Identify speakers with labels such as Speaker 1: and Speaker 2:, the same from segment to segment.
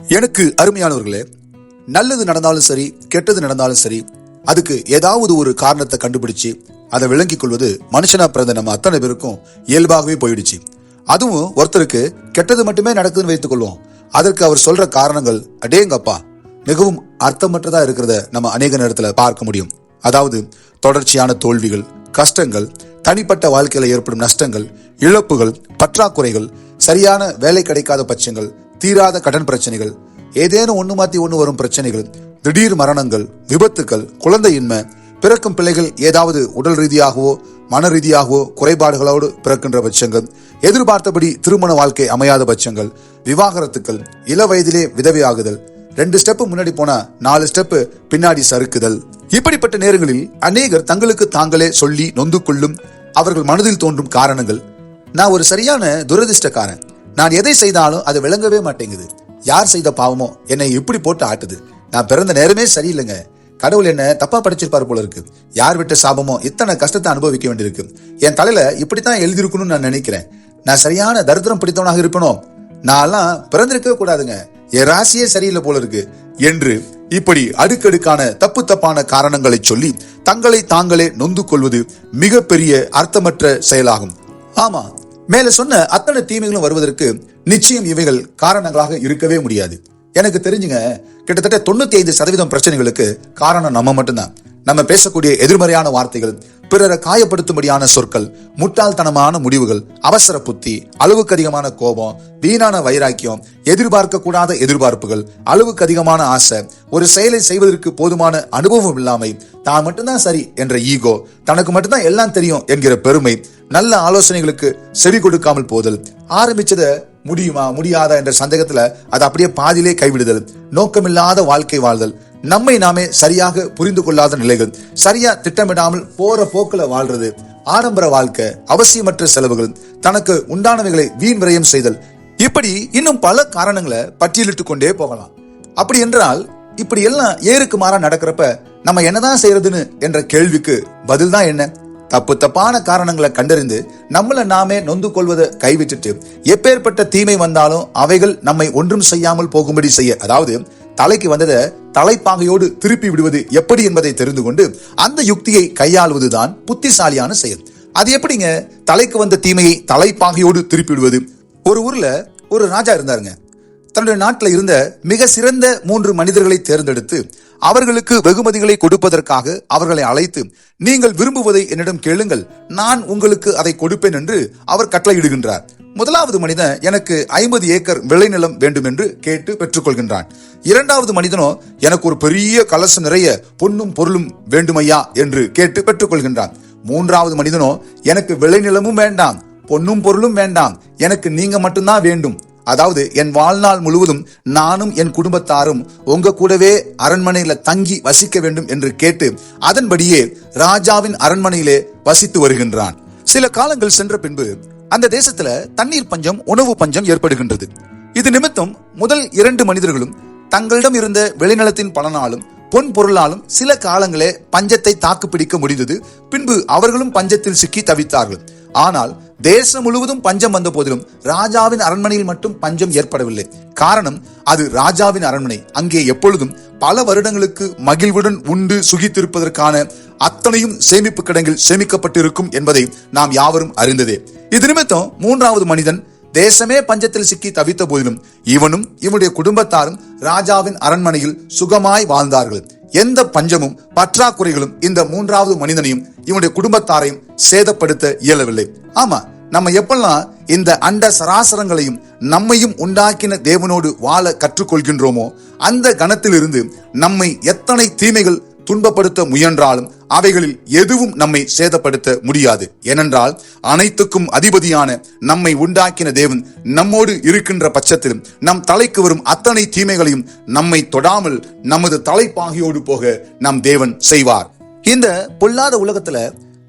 Speaker 1: எனக்கு அருமையானவர்களே நல்லது நடந்தாலும் சரி கெட்டது நடந்தாலும் சரி அதுக்கு ஏதாவது ஒரு காரணத்தை கண்டுபிடிச்சு அதை விளங்கிக் கொள்வது மனுஷனா பிறந்த நம்ம அத்தனை பேருக்கும் இயல்பாகவே போயிடுச்சு. அதுவும் ஒருத்தருக்கு கெட்டது மட்டுமே நடக்குதுன்னு வைத்துக் கொள்வோம். அதற்கு அவர் சொல்ற காரணங்கள் அடேங்கப்பா மிகவும் அர்த்தமற்றதா இருக்கிறத நம்ம அநேக நேரத்துல பார்க்க முடியும். அதாவது தொடர்ச்சியான தோல்விகள் கஷ்டங்கள் தனிப்பட்ட வாழ்க்கையில ஏற்படும் நஷ்டங்கள் இழப்புகள் பற்றாக்குறைகள் சரியான வேலை கிடைக்காத பட்சங்கள் தீராத கடன் பிரச்சனைகள் ஏதேனும் ஒண்ணு மாத்தி ஒண்ணு வரும் பிரச்சனைகள் திடீர் மரணங்கள் விபத்துக்கள் குழந்தையின்மை பிறக்கும் பிள்ளைகள் ஏதாவது உடல் ரீதியாகவோ மன ரீதியாகவோ குறைபாடுகளோடு பிறக்கின்ற பட்சங்கள் எதிர்பார்த்தபடி திருமண வாழ்க்கை அமையாத பட்சங்கள் விவாகரத்துக்கள் இள வயதிலே விதவையாகுதல் ரெண்டு ஸ்டெப் முன்னாடி போனா நாலு ஸ்டெப் பின்னாடி சறுக்குதல். இப்படிப்பட்ட நேரங்களில் அநேகர் தங்களுக்கு தாங்களே சொல்லி நொந்து கொள்ளும் அவர்கள் மனதில் தோன்றும் காரணங்கள். நான் ஒரு சரியான துரதிர்ஷ்டக்காரன். நான் எதை செய்தாலும் அது விளங்கவே மாட்டேங்குது. யார் செய்த பாவமோ என்னை இப்படி போட்டு ஆட்டுது. நான் பிறந்த நேரமே சரியில்லைங்க. கடவுள் என்ன தப்பா படைச்சிருப்பாரு போல இருக்கு. யார் விட்ட சாபமோ இத்தனை கஷ்டத்தை அனுபவிக்க வேண்டியிருக்கு. என் தலையில இப்படித்தான் எழுதியிருக்கணும்னு நான் நினைக்கிறேன். நான் சரியான தரித்திரம் பிடித்தவனாக இருப்பனோ? நான்லாம் பிறந்திருக்கவே கூடாதுங்க. என் ராசியே சரியில்லை போல இருக்கு என்று இப்படி அடுக்கடுக்கான தப்பு தப்பான காரணங்களை சொல்லி தங்களை தாங்களே நொந்து கொள்வது மிகப்பெரிய அர்த்தமற்ற செயலாகும். ஆமா மேல சொன்ன அத்தனை தீமைகளும் வருவதற்கு நிச்சயம் இவைகள் காரணங்களாக இருக்கவே முடியாது. எனக்கு தெரிஞ்சுங்க கிட்டத்தட்ட தொண்ணூத்தி ஐந்து சதவீதம் பிரச்சனைகளுக்கு காரணம் நம்ம மட்டும்தான். நம்ம பேசக்கூடிய எதிர்மறையான வார்த்தைகள் பிறரை காயப்படுத்தும்படியான சொற்கள் முட்டாள்தனமான முடிவுகள் அவசர புத்தி அளவுக்கு அதிகமான கோபம் வீணான வைராக்கியம் எதிர்பார்க்க கூடாத எதிர்பார்ப்புகள் அளவுக்கு அதிகமான ஆசை ஒரு செயலை செய்வதற்கு போதுமான அனுபவம் இல்லாமை தான் மட்டும்தான் சரி என்ற ஈகோ தனக்கு மட்டும்தான் எல்லாம் தெரியும் என்கிற பெருமை நல்ல ஆலோசனைகளுக்கு செவி கொடுக்காமல் போதல். ஆரம்பிச்சத முடியுமா முடியாதா என்ற சந்தேகத்துல அதை அப்படியே பாதியிலே கைவிடுதல். நோக்கமில்லாத வாழ்க்கை வாழ்தல். நம்மை நாமே சரியாக புரிந்து கொள்ளாத நிலைகள். சரியா திட்டமிடாமல் போற போக்குல வாழ்றது. ஆடம்பர வாழ்க்கை அவசியமற்ற செலவுகள். தனக்கு உண்டானவைகளை வீண் விரயம் செய்தல். இப்படி இன்னும் பல காரணங்களை பட்டியலிட்டுக் கொண்டே போகலாம். அப்படி என்றால் இப்படி எல்லாம் ஏருக்கு மாறா நடக்கிறப்ப நம்ம என்னதான் செய்யறதுன்னு என்ற கேள்விக்கு பதில் தான் என்ன? தப்பு தப்பான காரணங்களை கண்டறிந்து நம்மள நாமே நொந்து கொள்வதை கைவிட்டுட்டு எப்பேற்பட்ட தீமை வந்தாலும் அவைகள் நம்மை ஒன்றும் செய்யாமல் போகும்படி செய்ய அதாவது தலைக்கு வந்ததை தலைப்பாகையோடு திருப்பி விடுவது எப்படி என்பதை தெரிந்து கொண்டு அந்த யுக்தியை கையாளுவதுதான் புத்திசாலியான செயல். அது எப்படிங்க? தலைக்கு வந்த தீமையை தலைப்பாகையோடு திருப்பி விடுவது. ஒரு ஊர்ல ஒரு ராஜா இருந்தாருங்க. தன்னுடைய நாட்டில் இருந்த மிக சிறந்த மூன்று மனிதர்களை தேர்ந்தெடுத்து அவர்களுக்கு வெகுமதிகளை கொடுப்பதற்காக அவர்களை அழைத்து நீங்கள் விரும்புவதை என்னிடம் கேளுங்கள். நான் உங்களுக்கு அதை கொடுப்பேன் என்று அவர் கட்டளையிடுகின்றார். முதலாவது மனிதன் எனக்கு ஐம்பது ஏக்கர் விளைநிலம் வேண்டும் என்று கேட்டு பெற்றுக்கொள்கின்றான். இரண்டாவது மனிதனோ எனக்கு ஒரு பெரிய கலசம் நிறைய பொன்னும் பொருளும் வேண்டுமையா? என்று கேட்டு பெற்றுக்கொள்கின்றான். மூன்றாவது மனிதனோ எனக்கு விளைநிலமும் வேண்டாம் பொன்னும் பொருளும் வேண்டாம். எனக்கு நீங்க மட்டும்தான் வேண்டும். அதாவது என் வாழ்நாள் முழுவதும் நானும் என் குடும்பத்தாரும் உங்க கூடவே அரண்மனையில தங்கி வசிக்க வேண்டும் என்று கேட்டு அதன்படியே ராஜாவின் அரண்மனையிலே வசித்து வருகின்றான். சில காலங்கள் சென்ற பின்பு அந்த தேசத்துல தண்ணீர் பஞ்சம் உணவு பஞ்சம் ஏற்படுகின்றது. இது நிமித்தம் முதல் இரண்டு மனிதர்களும் தங்களிடம் இருந்த விளைநிலத்தின் பலனாலும் பொன் பொருளாலும் சில காலங்களே பஞ்சத்தை தாக்கு பிடிக்க முடிந்தது. பின்பு அவர்களும் பஞ்சத்தில் சிக்கி தவித்தார்கள். ஆனால் தேசம் முழுவதும் பஞ்சம் வந்த போதிலும் ராஜாவின் அரண்மனையில் மட்டும் பஞ்சம் ஏற்படவில்லை. காரணம் அது ராஜாவின் அரண்மனை. அங்கே எப்பொழுதும் பல வருடங்களுக்கு மகிழ்வுடன் உண்டு சுகித்திருப்பதற்கான அத்தனையும் சேமிப்பு கிடங்கில் சேமிக்கப்பட்டிருக்கும் என்பதை நாம் யாவரும் அறிந்ததே. இது நிமித்தம் மூன்றாவது மனிதன் தேசமே பஞ்சத்தில் சிக்கி தவித்த போதிலும் இவனும் இவனுடைய குடும்பத்தாரும் ராஜாவின் அரண்மனையில் சுகமாய் வாழ்ந்தார்கள். எந்த பஞ்சமும் பற்றாக்குறைகளும் இந்த மூன்றாவது மனிதனையும் இவனுடைய குடும்பத்தாரையும் சேதப்படுத்த இயலவில்லை. ஆமா நம்ம எப்பெல்லாம் இந்த அண்ட சராசரங்களையும் நம்மையும் உண்டாக்கின தேவனோடு வாழ கற்றுக்கொள்கின்றோமோ அந்த கணத்திலிருந்து நம்மை எத்தனை தீமைகள் துன்பப்படுத்த முயன்றாலும் அவைகளில் எதுவும் நம்மை சேதப்படுத்த முடியாது. ஏனென்றால் அனைத்துக்கும் அதிபதியான நம்மை உண்டாக்கின தேவன் நம்மோடு இருக்கின்ற பட்சத்திலும் நம் தலைக்கு வரும் அத்தனை தீமைகளையும் நம்மை தொடாமல் நமது தலைப்பாகியோடு போக நம் தேவன் செய்வார். இந்த பொல்லாத உலகத்துல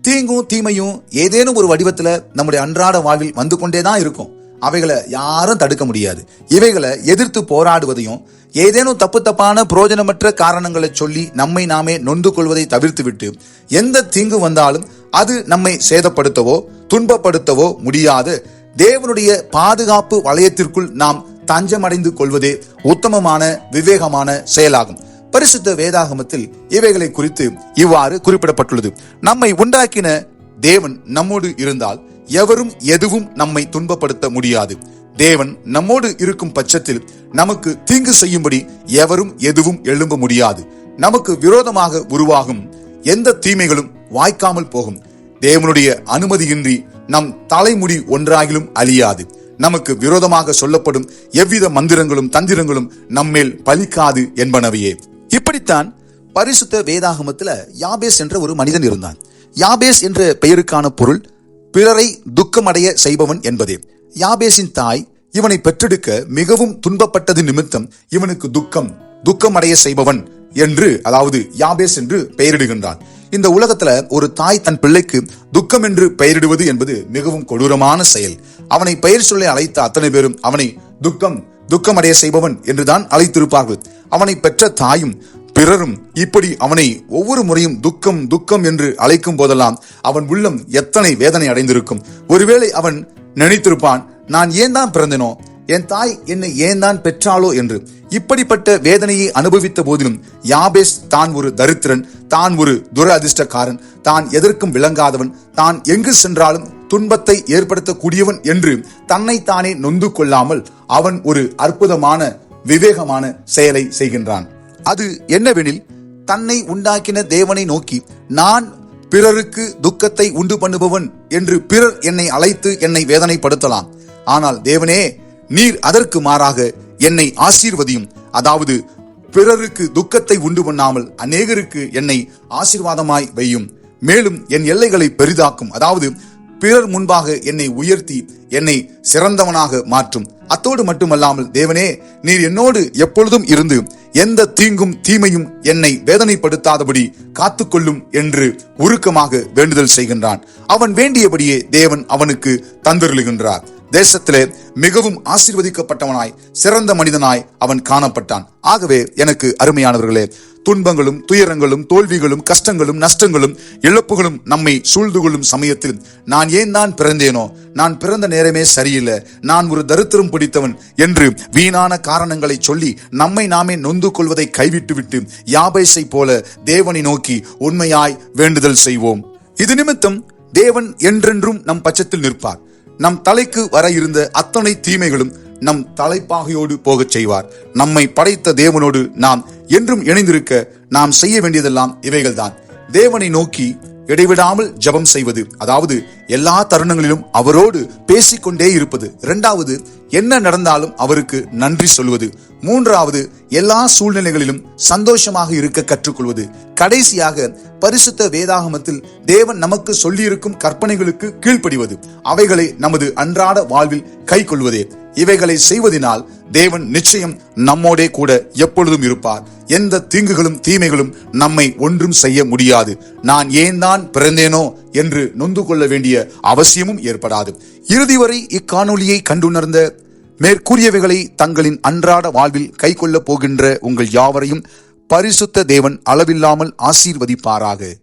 Speaker 1: தீங்கும் தீமையும் ஏதேனும் ஒரு வடிவத்துல நம்முடைய அன்றாட வாழ்வில் வந்து கொண்டே தான் இருக்கும். அவைகளை யாரும் தடுக்க முடியாது. இவைகளை எதிர்த்து போராடுவதையும் ஏதேனும் தப்பு தப்பான புரோஜனமற்ற காரணங்களை சொல்லி நம்மை நாமே நொந்து கொள்வதை தவிர்த்து விட்டு எந்த தீங்கு வந்தாலும் அது நம்மை சேதப்படுத்தவோ துன்பப்படுத்தவோ முடியாது. தேவனுடைய பாதுகாப்பு வளையத்திற்குள் நாம் தஞ்சமடைந்து கொள்வதே உத்தமமான விவேகமான செயலாகும். பரிசுத்த வேதாகமத்தில் இவைகளை குறித்து இவ்வாறு குறிப்பிடப்பட்டுள்ளது. நம்மை உண்டாக்கின தேவன் நம்மோடு இருந்தால் எவரும் எதுவும் நம்மை துன்பப்படுத்த முடியாது. தேவன் நம்மோடு இருக்கும் பட்சத்தில் நமக்கு தீங்கு செய்யும்படி எவரும் எதுவும் எழும்ப முடியாது. நமக்கு விரோதமாக உருவாகும் எந்த தீமைகளும் வாய்க்காமல் போகும். தேவனுடைய அனுமதியின்றி நம் தலைமுடி ஒன்றாகிலும் அழியாது. நமக்கு விரோதமாக சொல்லப்படும் எவ்வித மந்திரங்களும் தந்திரங்களும் நம்மேல் பலிக்காது என்பனவையே இப்படித்தான் பரிசுத்த வேதாகமத்துல யாபேஸ் என்ற ஒரு மனிதன் இருந்தான். யாபேஸ் என்ற பெயருக்கான பொருள் பிறரை துக்கமடைய செய்பவன் என்பதே. யாபேசின் தாய் இவனை பெற்றெடுக்க மிகவும் துன்பப்பட்டது நிமித்தம் இவனுக்கு துக்கம் துக்கமடைய செய்பவன் என்று அதாவது யாபேஸ் என்று பெயரிடுகின்றான். இந்த உலகத்துல ஒரு தாய் தன் பிள்ளைக்கு துக்கம் என்று பெயரிடுவது என்பது மிகவும் கொடூரமான செயல். அவனை பெயர் சொல்லி அழைத்த அத்தனை பேரும் அவனை துக்கம் துக்கமடைய செய்பவன் என்றுதான் அழைத்திருப்பார்கள். அவனை பெற்ற தாயும் பிறரும் இப்படி அவனை ஒவ்வொரு முறையும் துக்கம் துக்கம் என்று அழைக்கும் போதெல்லாம் அவன் உள்ளம் எத்தனை வேதனை அடைந்திருக்கும். ஒருவேளை அவன் நினைத்திருப்பான் நான் ஏன் தான் பிறந்தனோ? என் தாய் என்னை ஏன் தான் பெற்றாளோ? என்று. இப்படிப்பட்ட வேதனையை அனுபவித்த போதிலும் யாபேஸ் தான் ஒரு தரித்திரன் தான் ஒரு துர அதிர்ஷ்டக்காரன் தான் எதற்கும் விளங்காதவன் தான் எங்கு சென்றாலும் துன்பத்தை ஏற்படுத்தக்கூடியவன் என்று தன்னை தானே நொந்து கொள்ளாமல் அவன் ஒரு அற்புதமான விவேகமான செயலை செய்கின்றான். அது என்னவெனில் தன்னை உண்டாக்கின தேவனை நோக்கி நான் பிறருக்கு துக்கத்தை உண்டு பண்ணுபவன் என்று பிறர் என்னை அழைத்து என்னை வேதனைப்படுத்தலாம். ஆனால் தேவனே நீர் அதற்கு மாறாக என்னை ஆசீர்வதியும். அதாவது பிறருக்கு துக்கத்தை உண்டு பண்ணாமல் அநேகருக்கு என்னை ஆசீர்வாதமாய் வையும். மேலும் என் எல்லைகளை பெரிதாக்கும். அதாவது பிறர் முன்பாக என்னை உயர்த்தி என்னை சிறந்தவனாக மாற்றும். அத்தோடு மட்டுமல்லாமல் தேவனே நீர் என்னோடு எப்பொழுதும் இருந்து எந்த தீங்கும் தீமையும் என்னை வேதனைப்படுத்தாதபடி காத்துக்கொள்ளும் என்று உருக்கமாக வேண்டுதல் செய்கின்றான். அவன் வேண்டியபடியே தேவன் அவனுக்கு தந்தருளுகின்றார். தேசத்திலே மிகவும் ஆசீர்வதிக்கப்பட்டவனாய் சிறந்த மனிதனாய் அவன் காணப்பட்டான். ஆகவே எனக்கு அருமையானவர்களே துன்பங்களும் துயரங்களும் தோல்விகளும் கஷ்டங்களும் நஷ்டங்களும் இழப்புகளும் நம்மை சூழ்ந்து கொள்ளும் சமயத்தில் நான் ஏன் தான் பிறந்தேனோ நான் பிறந்த நேரமே சரியில்லை நான் ஒரு தரித்திரம் பிடித்தவன் என்று வீணான காரணங்களை சொல்லி நம்மை நாமே நொந்து கொள்வதை கைவிட்டுவிட்டு யாபேசை போல தேவனை நோக்கி உண்மையாய் வேண்டுதல் செய்வோம். இது நிமித்தம் தேவன் என்றென்றும் நம் பட்சத்தில் நிற்பார். நம் தலைக்கு வர இருந்த அத்தனை தீமைகளும் நம் தலைப்பாகையோடு போகச் செய்வார். நம்மை படைத்த தேவனோடு நாம் என்றும் இணைந்திருக்க நாம் செய்ய வேண்டியதெல்லாம் இவைகள்தான். தேவனை நோக்கி இடைவிடாமல் ஜெபம் செய்வது அதாவது எல்லா தருணங்களிலும் அவரோடு பேசிக்கொண்டே இருப்பது. இரண்டாவது என்ன நடந்தாலும் அவருக்கு நன்றி சொல்வது மூன்றாவது எல்லா சூழ்நிலைகளிலும் சந்தோஷமாக இருக்க கற்றுக்கொள்வது. கடைசியாக பரிசுத்த வேதாகமத்தில் தேவன் நமக்கு சொல்லியிருக்கும் கற்பனைகளுக்கு கீழ்ப்படிவது. அவைகளை நமது அன்றாட வாழ்வில் கை கொள்வதே இவைகளை செய்வதனால் தேவன் நிச்சயம் நம்மோடே கூட எப்பொழுதும் இருப்பார். எந்த தீங்குகளும் தீமைகளும் நம்மை ஒன்றும் செய்ய முடியாது. நான் ஏன் தான் பிறந்தேனோ என்று நொந்து கொள்ள வேண்டிய அவசியமும் ஏற்படாது. இறுதி வரை இக்காணொலியை கண்டுணர்ந்த மேற்கூறியவைகளை தங்களின் அன்றாட வாழ்வில் கைக்கொள்ளப் போகின்ற உங்கள் யாவரையும் பரிசுத்த தேவன் அளவில்லாமல் ஆசீர்வதிப்பாராக.